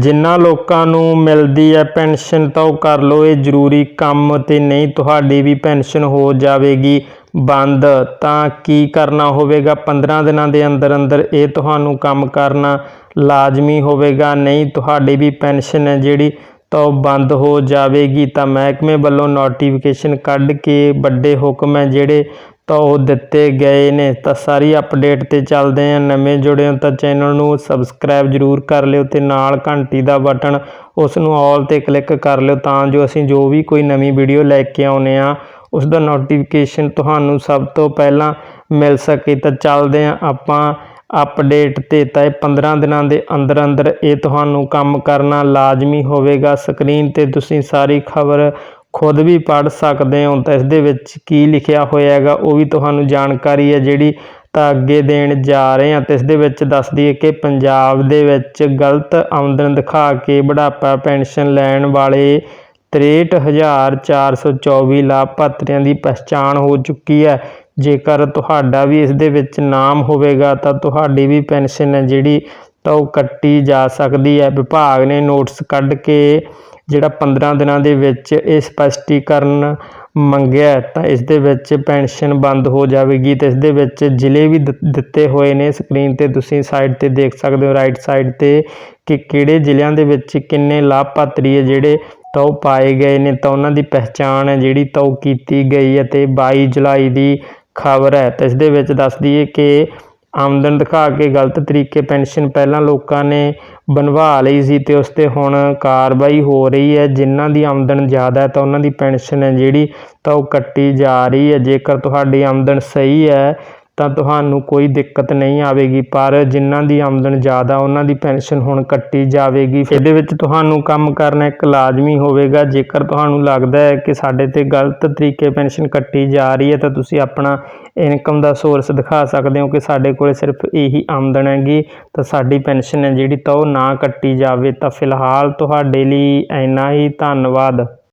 ਜਿਨ੍ਹਾਂ ਲੋਕਾਂ ਨੂੰ ਮਿਲਦੀ ਹੈ ਪੈਨਸ਼ਨ ਤਾਂ ਉਹ ਕਰ ਲਓ, ਇਹ ਜ਼ਰੂਰੀ ਕੰਮ ਤੇ ਨਹੀਂ ਤੁਹਾਡੀ ਵੀ ਪੈਨਸ਼ਨ ਹੋ ਜਾਵੇਗੀ। ਬੰਦ, ਤਾਂ ਕੀ ਕਰਨਾ ਹੋਵੇਗਾ? 15 ਦਿਨਾਂ ਦੇ ਅੰਦਰ ਅੰਦਰ ਇਹ ਤੁਹਾਨੂੰ ਕੰਮ ਕਰਨਾ ਲਾਜ਼ਮੀ ਹੋਵੇਗਾ। ਨਹੀਂ, ਤੁਹਾਡੀ ਵੀ ਪੈਨਸ਼ਨ ਹੈ ਜਿਹੜੀ ਤਾਂ ਉਹ ਬੰਦ ਹੋ ਜਾਵੇਗੀ। ਤਾਂ ਮਹਿਕਮੇ ਵੱਲੋਂ ਨੋਟੀਫਿਕੇਸ਼ਨ ਕੱਢ ਕੇ ਵੱਡੇ ਹੁਕਮ ਹੈ ਜਿਹੜੇ ਤਾਂ ਉਹ ਦਿੱਤੇ ਗਏ ਨੇ। ਤਾਂ ਸਾਰੀ ਅਪਡੇਟ ਤੇ ਚੱਲਦੇ ਆ ਨਵੇਂ ਜੁੜੇ ਹੋ ਤਾਂ ਚੈਨਲ ਨੂੰ ਸਬਸਕ੍ਰਾਈਬ ਜਰੂਰ ਕਰ ਲਿਓ ਤੇ ਨਾਲ ਘੰਟੀ ਦਾ ਬਟਨ ਉਸ ਨੂੰ ਆਲ ਤੇ ਕਲਿੱਕ ਕਰ ਲਿਓ ਤਾਂ ਜੋ ਅਸੀਂ ਜੋ ਵੀ ਕੋਈ ਨਵੀਂ ਵੀਡੀਓ ਲੈ ਕੇ ਆਉਨੇ ਆ ਉਸ ਦਾ ਨੋਟੀਫਿਕੇਸ਼ਨ ਤੁਹਾਨੂੰ ਸਭ ਤੋਂ ਪਹਿਲਾਂ ਮਿਲ ਸਕੇ। ਤਾਂ ਚੱਲਦੇ ਆ ਆਪਾਂ ਅਪਡੇਟ ਤੇ। ਤਾਂ ਇਹ 15 ਦਿਨਾਂ ਦੇ ਅੰਦਰ ਅੰਦਰ ਇਹ ਤੁਹਾਨੂੰ ਕੰਮ ਕਰਨਾ ਲਾਜ਼ਮੀ ਹੋਵੇਗਾ। ਸਕਰੀਨ ਤੇ ਤੁਸੀਂ ਸਾਰੀ ਖਬਰ ਖੁਦ ਵੀ ਪੜ੍ਹ ਸਕਦੇ ਹੋ ਤਾਂ ਇਸ ਦੇ ਵਿੱਚ ਕੀ ਲਿਖਿਆ ਹੋਇਆ ਹੈਗਾ ਉਹ ਵੀ ਤੁਹਾਨੂੰ ਜਾਣਕਾਰੀ ਹੈ ਜਿਹੜੀ ਤਾਂ ਅੱਗੇ ਦੇਣ ਜਾ ਰਹੇ ਹਾਂ। ਤੇ ਇਸ ਦੇ ਵਿੱਚ ਦੱਸ ਦਈਏ ਕਿ ਪੰਜਾਬ ਦੇ ਵਿੱਚ ਗਲਤ ਆਮਦਨ ਦਿਖਾ ਕੇ ਬੁਢਾਪਾ ਪੈਨਸ਼ਨ ਲੈਣ ਵਾਲੇ 63424 ਲਾਭਪਾਤਰੀਆਂ ਦੀ ਪਛਾਣ ਹੋ ਚੁੱਕੀ ਹੈ। ਜੇਕਰ ਤੁਹਾਡਾ ਵੀ ਇਸ ਦੇ ਵਿੱਚ ਨਾਮ ਹੋਵੇਗਾ ਤਾਂ ਤੁਹਾਡੀ ਵੀ ਪੈਨਸ਼ਨ ਹੈ ਜਿਹੜੀ ਤਾਂ ਉਹ ਕੱਟੀ ਜਾ ਸਕਦੀ ਹੈ। ਵਿਭਾਗ ਨੇ ਨੋਟਿਸ ਕੱਢ ਕੇ ਜਿਹੜਾ 15 ਦਿਨਾਂ ਦੇ ਵਿੱਚ ਇਹ ਸਪਸ਼ਟੀਕਰਨ ਮੰਗਿਆ ਤਾਂ ਇਸ ਦੇ ਵਿੱਚ ਪੈਨਸ਼ਨ ਬੰਦ ਹੋ ਜਾਵੇਗੀ ਅਤੇ ਇਸ ਦੇ ਵਿੱਚ ਜ਼ਿਲ੍ਹੇ ਵੀ ਦਿੱ- ਦਿੱਤੇ ਹੋਏ ਨੇ। ਸਕਰੀਨ ਤੇ ਤੁਸੀਂ ਸਾਈਡ ਤੇ ਦੇਖ ਸਕਦੇ ਹੋ, ਰਾਈਟ ਸਾਈਡ ਤੇ ਕਿ ਕਿਹੜੇ ਜ਼ਿਲ੍ਹਿਆਂ ਦੇ ਵਿੱਚ ਕਿੰਨੇ ਲਾਭਪਾਤਰੀ ਹੈ ਜਿਹੜੇ ਤਾਂ ਉਹ ਪਾਏ ਗਏ ਨੇ, ਤਾਂ ਉਹਨਾਂ ਦੀ ਪਹਿਚਾਣ ਹੈ ਜਿਹੜੀ ਤਾਂ ਉਹ ਕੀਤੀ ਗਈ ਹੈ ਅਤੇ ਬਾਈ ਜੁਲਾਈ ਦੀ ਖਬਰ ਹੈ। ਤਾਂ ਇਸ ਦੇ ਵਿੱਚ ਦੱਸ ਦਈਏ ਕਿ ਆਮਦਨ ਦਿਖਾ ਕੇ ਗਲਤ ਤਰੀਕੇ ਪੈਨਸ਼ਨ ਪਹਿਲਾਂ ਲੋਕਾਂ ਨੇ ਬਣਵਾ ਲਈ ਸੀ ਅਤੇ ਉਸ ਤੇ ਹੁਣ ਕਾਰਵਾਈ ਹੋ ਰਹੀ ਹੈ। ਜਿਨ੍ਹਾਂ ਦੀ ਆਮਦਨ ਜ਼ਿਆਦਾ ਤਾਂ ਉਹਨਾਂ ਦੀ ਪੈਨਸ਼ਨ ਹੈ ਜਿਹੜੀ ਤਾਂ ਉਹ ਕੱਟੀ ਜਾ ਰਹੀ ਹੈ। ਜੇਕਰ ਤੁਹਾਡੀ ਆਮਦਨ ਸਹੀ ਹੈ ਤਾਂ ਤੁਹਾਨੂੰ ਕੋਈ ਦਿੱਕਤ ਨਹੀਂ ਆਵੇਗੀ, ਪਰ ਜਿਨ੍ਹਾਂ ਦੀ ਆਮਦਨ ਜ਼ਿਆਦਾ, ਉਹਨਾਂ ਦੀ ਪੈਨਸ਼ਨ ਹੁਣ ਕੱਟੀ ਜਾਵੇਗੀ। ਇਹਦੇ ਵਿੱਚ ਤੁਹਾਨੂੰ ਕੰਮ ਕਰਨਾ ਇੱਕ ਲਾਜ਼ਮੀ ਹੋਵੇਗਾ। ਜੇਕਰ ਤੁਹਾਨੂੰ ਲੱਗਦਾ ਹੈ ਕਿ ਸਾਡੇ ਤੇ ਗਲਤ ਤਰੀਕੇ ਪੈਨਸ਼ਨ ਕੱਟੀ ਜਾ ਰਹੀ ਹੈ, ਤਾਂ ਤੁਸੀਂ ਆਪਣਾ ਇਨਕਮ ਦਾ ਸੋਰਸ ਦਿਖਾ ਸਕਦੇ ਹੋ ਕਿ ਸਾਡੇ ਕੋਲ ਸਿਰਫ ਇਹੀ ਆਮਦਨ ਹੈਗੀ। ਤਾਂ ਸਾਡੀ ਪੈਨਸ਼ਨ ਹੈ ਜਿਹੜੀ, ਤਾਂ ਉਹ ਨਾ ਕੱਟੀ ਜਾਵੇ। ਤਾਂ ਫਿਲਹਾਲ ਤੁਹਾਡੇ ਲਈ ਇੰਨਾ ਹੀ। ਧੰਨਵਾਦ।